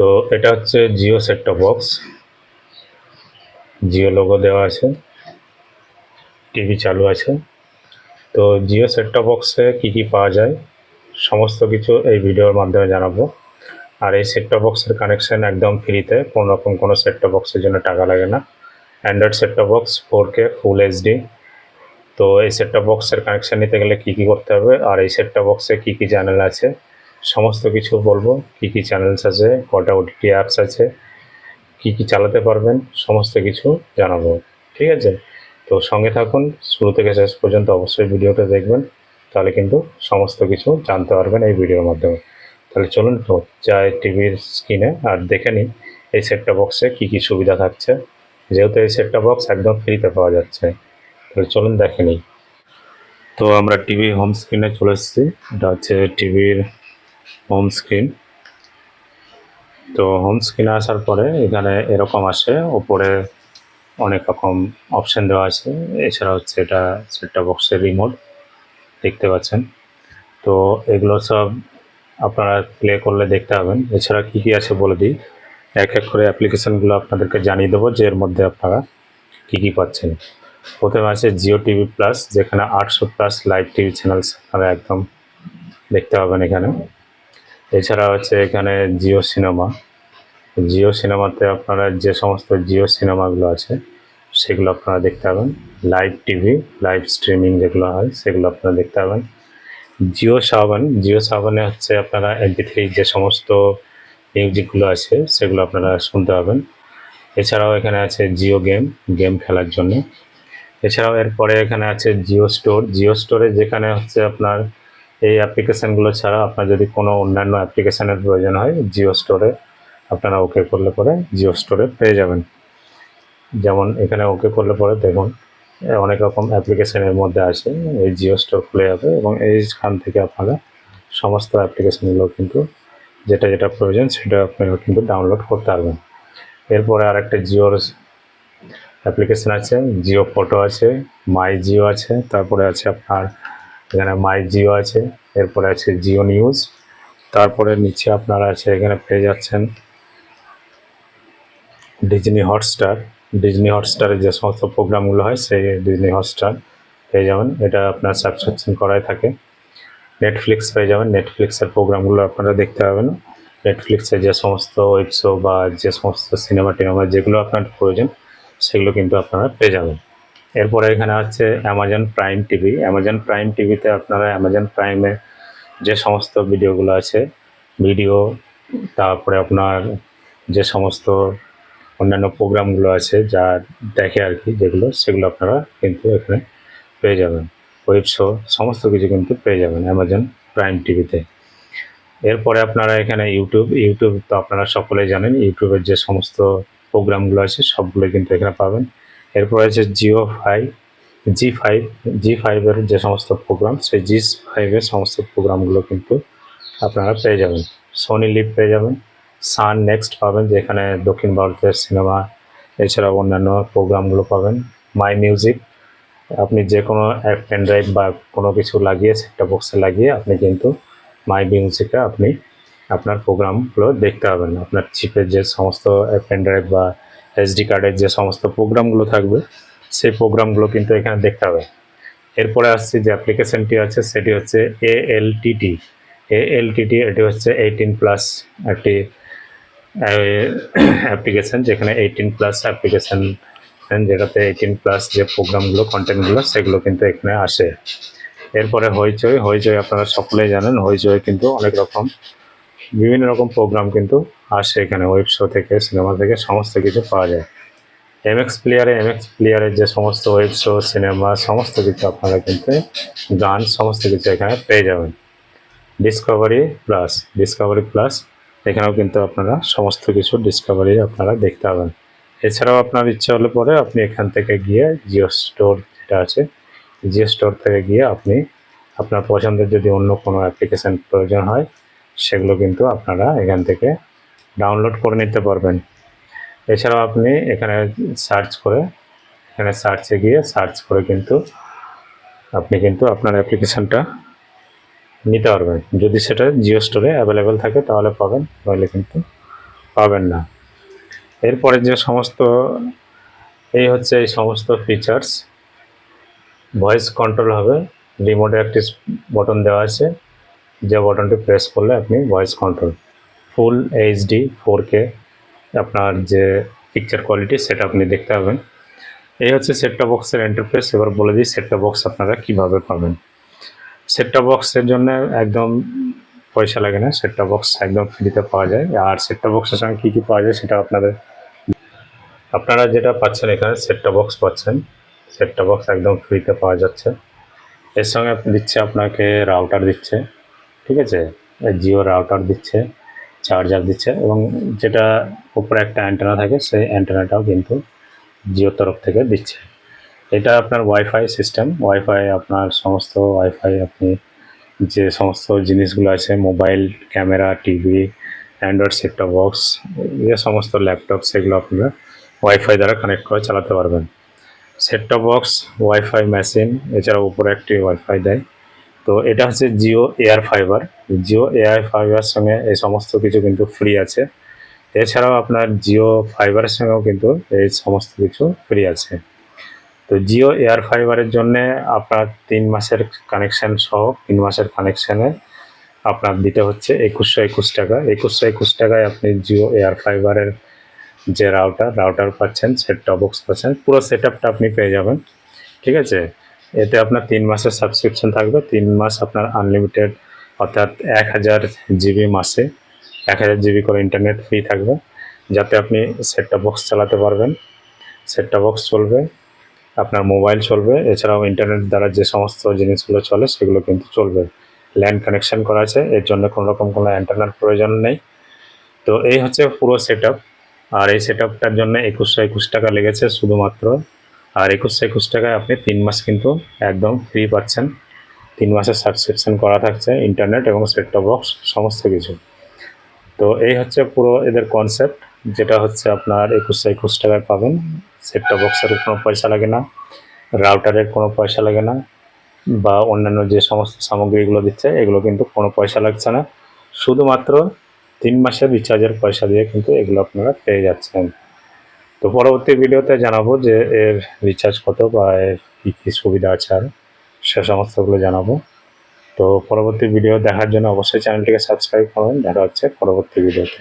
তো এটা হচ্ছে Jio set top box Jio logo দেওয়া আছে। টিভি চালু আছে। তো জিও সেটটপ বক্সে কী কী পাওয়া যায়, সমস্ত কিছু এই ভিডিওর মাধ্যমে জানাব। আর এই সেটটপ বক্সের কানেকশন একদম ফ্রিতে কোনো রকম কোনো সেটটপ বক্সের জন্য টাকা লাগে না। Android set top box four K full HD তো এই সেটটপ বক্সের কানেকশন নিতে গেলে কী কী করতে হবে, আর এই সেটটপ বক্সে কী কী চ্যানেল আছে সমস্ত কিছু বলব। কী কী চ্যানেলস আছে, কটা ওটিটি অ্যাপস আছে, কী কী চালাতে পারবেন, সমস্ত কিছু জানাব। ঠিক আছে? তো সঙ্গে থাকুন, শুরু থেকে শেষ পর্যন্ত অবশ্যই ভিডিওটা দেখবেন, তাহলে কিন্তু সমস্ত কিছু জানতে পারবেন এই ভিডিওর মাধ্যমে। তাহলে চলুন তো যাই টিভির স্ক্রিনে আর দেখে নিই এই সেটটা বক্সে কী কী সুবিধা থাকছে। যেহেতু এই সেটটা বক্স একদম ফ্রিতে পাওয়া যাচ্ছে। তাহলে চলুন দেখে নিই। তো আমরা টিভি হোম স্ক্রিনে চলে এসেছি, এটা হচ্ছে টিভির হোম স্ক্রিন তো হোম স্ক্রিনে আসার পরে এখানে এরকম আসে, ওপরে অনেক রকম অপশান দেওয়া আছে। এছাড়া হচ্ছে এটা সেটটা বক্সের রিমোট দেখতে পাচ্ছেন। তো এগুলো সব আপনারা প্লে করলে দেখতে পাবেন। এছাড়া কী কী আছে বলে দিই। এক এক করে অ্যাপ্লিকেশানগুলো আপনাদেরকে জানিয়ে দেবো যে এর মধ্যে আপনারা কী কী পাচ্ছেন। প্রথমে আছে জিও টিভি প্লাস যেখানে আটশো প্লাস লাইভ টিভি চ্যানেলস আপনারা একদম দেখতে পাবেন এখানে। এছাড়া হচ্ছে এখানে জিও সিনেমা। জিও সিনেমাতে আপনারা যে সমস্ত জিও সিনেমাগুলো আছে, সেগুলো আপনারা দেখতে পাবেন। লাইভ টিভি, লাইভ স্ট্রিমিং যেগুলো হয়, সেগুলো আপনারা দেখতে পাবেন। জিও সাবান, জিও সাবানে হচ্ছে আপনারা এমপি থ্রি যে সমস্ত মিউজিকগুলো আছে, সেগুলো আপনারা শুনতে পাবেন। এছাড়াও এখানে আছে জিও গেম গেম খেলার জন্য। এছাড়াও এরপরে এখানে আছে জিও স্টোর। জিও স্টোরে যেখানে হচ্ছে আপনার এই অ্যাপ্লিকেশানগুলো ছাড়া আপনার যদি কোনো অন্যান্য অ্যাপ্লিকেশানের প্রয়োজন হয় জিও স্টোরে আপনারা ওকে করলে পরে জিও স্টোরে পেয়ে যাবেন। যেমন এখানে ওকে করলে পরে দেখুন অনেক রকম অ্যাপ্লিকেশানের মধ্যে আছে এই জিও স্টোর খুলে যাবে এবং এইখান থেকে আপনারা সমস্ত অ্যাপ্লিকেশানগুলো কিন্তু যেটা যেটা প্রয়োজন সেটা আপনারা কিন্তু ডাউনলোড করতে পারবেন। এরপরে আরেকটা জিওর অ্যাপ্লিকেশান আছে জিও ফটো আছে মাই জিও আছে, তারপরে আছে আপনার এখানে মাই জিও আছে, এরপরে আছে জিও নিউজ তারপরে নিচে আপনারা আছে এখানে পেয়ে যাচ্ছেন ডিজনি হটস্টার ডিজনি হটস্টারে যে সমস্ত প্রোগ্রামগুলো হয়, সেই ডিজনি হটস্টার পেয়ে যাবেন। এটা আপনার সাবস্ক্রিপশন করাই থাকে। নেটফ্লিক্স পেয়ে যাবেন। নেটফ্লিক্সের প্রোগ্রামগুলো আপনারা দেখতে পাবেন। নেটফ্লিক্সে যে সমস্ত ওয়েব শো বা যে সমস্ত সিনেমা টিনেমা যেগুলো আপনার প্রয়োজন, সেগুলো কিন্তু আপনারা পেয়ে যাবেন। এরপরে এখানে আছে Amazon Prime TV Amazon Prime টিভিতে আপনারা অ্যামাজন প্রাইমে যে সমস্ত ভিডিওগুলো আছে, ভিডিও, তারপরে আপনার যে সমস্ত অন্যান্য প্রোগ্রামগুলো আছে যা দেখে আর কি যেগুলো, সেগুলো আপনারা কিন্তু এখানে পেয়ে যাবেন। ওয়েব শো সমস্ত কিছু কিন্তু পেয়ে যাবেন অ্যামাজন প্রাইম টিভিতে এরপরে আপনারা এখানে ইউটিউব ইউটিউব তো আপনারা সকলেই জানেন ইউটিউবের যে সমস্ত প্রোগ্রামগুলো আছে সবগুলো কিন্তু এখানে পাবেন। এরপরে আছে Jio five G five G ফাইভের যে সমস্ত প্রোগ্রাম সেই জি ফাইভের সমস্ত প্রোগ্রামগুলো কিন্তু আপনারা পেয়ে যাবেন। সোনি লিভ পেয়ে যাবেন। সান নেক্সট পাবেন, যেখানে দক্ষিণ ভারতের সিনেমা এছাড়াও অন্যান্য প্রোগ্রামগুলো পাবেন। মাই মিউজিক আপনি যে কোনো এক পেন ড্রাইভ বা কোনো কিছু লাগিয়ে সেটা বক্সে লাগিয়ে, আপনি কিন্তু মাই মিউজিকে আপনি আপনার প্রোগ্রামগুলো দেখতে পাবেন। আপনার চিপের যে সমস্ত পেন ড্রাইভ বা এসডি কার্ডের যে সমস্ত প্রোগ্রামগুলো থাকবে, সেই প্রোগ্রামগুলো কিন্তু এখানে দেখতে হবে। এরপরে আসছে যে অ্যাপ্লিকেশনটি আছে, সেটি হচ্ছে এএলটিটি এএলটিটি এটি হচ্ছে এইটিন প্লাস একটি অ্যাপ্লিকেশন যেখানে এইটিন প্লাস অ্যাপ্লিকেশান যেটাতে এইটিন প্লাস যে প্রোগ্রামগুলো কন্টেন্টগুলো সেগুলো কিন্তু এখানে আসে। এরপরে হইচই হইচই আপনারা সকলেই জানেন, হইচই কিন্তু অনেক রকম। বিভিন্ন রকম প্রোগ্রাম কিন্তু আসে এখানে ওয়েব শো থেকে সিনেমা থেকে, সমস্ত কিছু পাওয়া যায়। এমএক্স প্লেয়ারে এমএক্স প্লেয়ারের যে সমস্ত ওয়েব শো সিনেমা সমস্ত কিছু আপনারা কিন্তু গান, সমস্ত কিছু এখানে পেয়ে যাবেন। ডিসকভারি প্লাস ডিসকভারি প্লাস এখানেও কিন্তু আপনারা সমস্ত কিছু ডিসকভারি আপনারা দেখতে পাবেন। এছাড়াও আপনার ইচ্ছা হলে পরে আপনি এখান থেকে গিয়ে জিও স্টোর যেটা আছে জিও স্টোর থেকে গিয়ে আপনি আপনার পছন্দের যদি অন্য কোনো অ্যাপ্লিকেশান প্রয়োজন হয় সেগুলো কিন্তু আপনারা এখান থেকে ডাউনলোড করে নিতে পারবেন। এছাড়াও আপনি এখানে সার্চ করে, এখানে সার্চে গিয়ে সার্চ করে কিন্তু আপনি কিন্তু আপনার অ্যাপ্লিকেশানটা নিতে পারবেন। যদি সেটা জিও স্টোরে অ্যাভেলেবেল থাকে তাহলে পাবেন নইলে কিন্তু পাবেন না। এরপরে যে সমস্ত, এই হচ্ছে এই সমস্ত ফিচার্স ভয়েস কন্ট্রোল হবে রিমোটে একটি বটন দেওয়া আছে। যে বটনটি প্রেস করলে আপনি voice control full HD four K আপনার যে পিকচার কোয়ালিটি সেটা আপনি দেখতে পাবেন। এই হচ্ছে সেটটা বক্সের এন্টারফেস এবার বলে দিই সেটটা বক্স আপনারা কীভাবে পাবেন। সেটটা বক্সের জন্য একদম পয়সা লাগে না সেটটা বক্স একদম ফ্রিতে পাওয়া যায়। আর সেটটা বক্সের সঙ্গে কী কী পাওয়া যায় সেটা আপনাদের আপনারা যেটা পাচ্ছেন এখানে সেটটা বক্স পাচ্ছেন। সেটটা বক্স একদম ফ্রিতে পাওয়া যাচ্ছে। এর সঙ্গে দিচ্ছে আপনাকে রাউটার দিচ্ছে। ঠিক আছে? জিও রাউটার দিচ্ছে চার্জার দিচ্ছে এবং যেটা উপরে একটা অ্যান্টেনা থাকে, সেই অ্যান্টেনাটাও কিন্তু জিওর তরফ থেকে দিচ্ছে। এটা আপনার ওয়াইফাই সিস্টেম ওয়াইফাই আপনার সমস্ত ওয়াইফাই আপনি যে সমস্ত জিনিসগুলো আছে মোবাইল ক্যামেরা টিভি অ্যান্ড্রয়েড সেটটা বক্স যে সমস্ত ল্যাপটপ সেগুলো আপনারা ওয়াইফাই দ্বারা কানেক্ট করে চালাতে পারবেন। সেটটা বক্স ওয়াইফাই মেশিন এছাড়াও উপরে একটি ওয়াইফাই দেয়। তো এটা হচ্ছে Jio Air Fiber Jio Air Fiber সঙ্গে এই সমস্ত কিছু কিন্তু ফ্রি আছে। এছাড়াও আপনার জিও ফাইবারের সঙ্গেও কিন্তু এই সমস্ত কিছু ফ্রি আছে। তো জিও এয়ার ফাইবারের জন্য আপনার তিন মাসের কানেকশান সহ তিন মাসের কানেকশানে আপনার দিতে হচ্ছে একুশশো একুশ টাকা। একুশশো একুশ টাকায় আপনি জিও এয়ার ফাইবারের যে রাউটার রাউটার পাচ্ছেন সেট টপ বক্স পাচ্ছেন, পুরো সেট আপনি পেয়ে যাবেন। ঠিক আছে? এতে আপনার তিন মাসের সাবস্ক্রিপশন থাকবে। তিন মাস আপনার আনলিমিটেড অর্থাৎ এক হাজার জিবি মাসে, এক হাজার জিবি করে ইন্টারনেট ফ্রি থাকবে। যাতে আপনি সেটটা বক্স চালাতে পারবেন। সেটটা বক্স চলবে, আপনার মোবাইল চলবে, এছাড়াও ইন্টারনেট দ্বারা যে সমস্ত জিনিসগুলো চলে সেগুলো কিন্তু চলবে। ল্যান্ড কানেকশন করা আছে, এর জন্য কোনো রকম কোনো ইন্টারনেট প্রয়োজন নেই। তো এই হচ্ছে পুরো সেট আর এই সেট আপটার জন্য একুশশো একুশ টাকা লেগেছে শুধুমাত্র। আর একুশশো একুশ টাকায় আপনি তিন মাস কিন্তু একদম ফ্রি পাচ্ছেন। তিন মাসের সাবস্ক্রিপশন করা থাকছে ইন্টারনেট এবং সেট টপ বক্স সমস্ত কিছু। তো এই হচ্ছে পুরো এদের কনসেপ্ট যেটা হচ্ছে আপনার একুশশো একুশ টাকায় পাবেন। সেট টপ বক্সের কোনো পয়সা লাগে না রাউটারের কোনো পয়সা লাগে না, বা অন্যান্য যে সমস্ত সামগ্রীগুলো দিচ্ছে, এগুলো কিন্তু কোনো পয়সা লাগছে না। শুধুমাত্র তিন মাসের রিচার্জের পয়সা দিয়ে কিন্তু এগুলো আপনারা পেয়ে যাচ্ছেন। তো পরবর্তী ভিডিওতে জানাব যে এর রিচার্জ কত বা এর কী কী সুবিধা আছে আর সে সমস্তগুলো জানাব। তো পরবর্তী ভিডিও দেখার জন্য অবশ্যই চ্যানেলটিকে সাবস্ক্রাইব করবেন দেখা হচ্ছে পরবর্তী ভিডিওতে।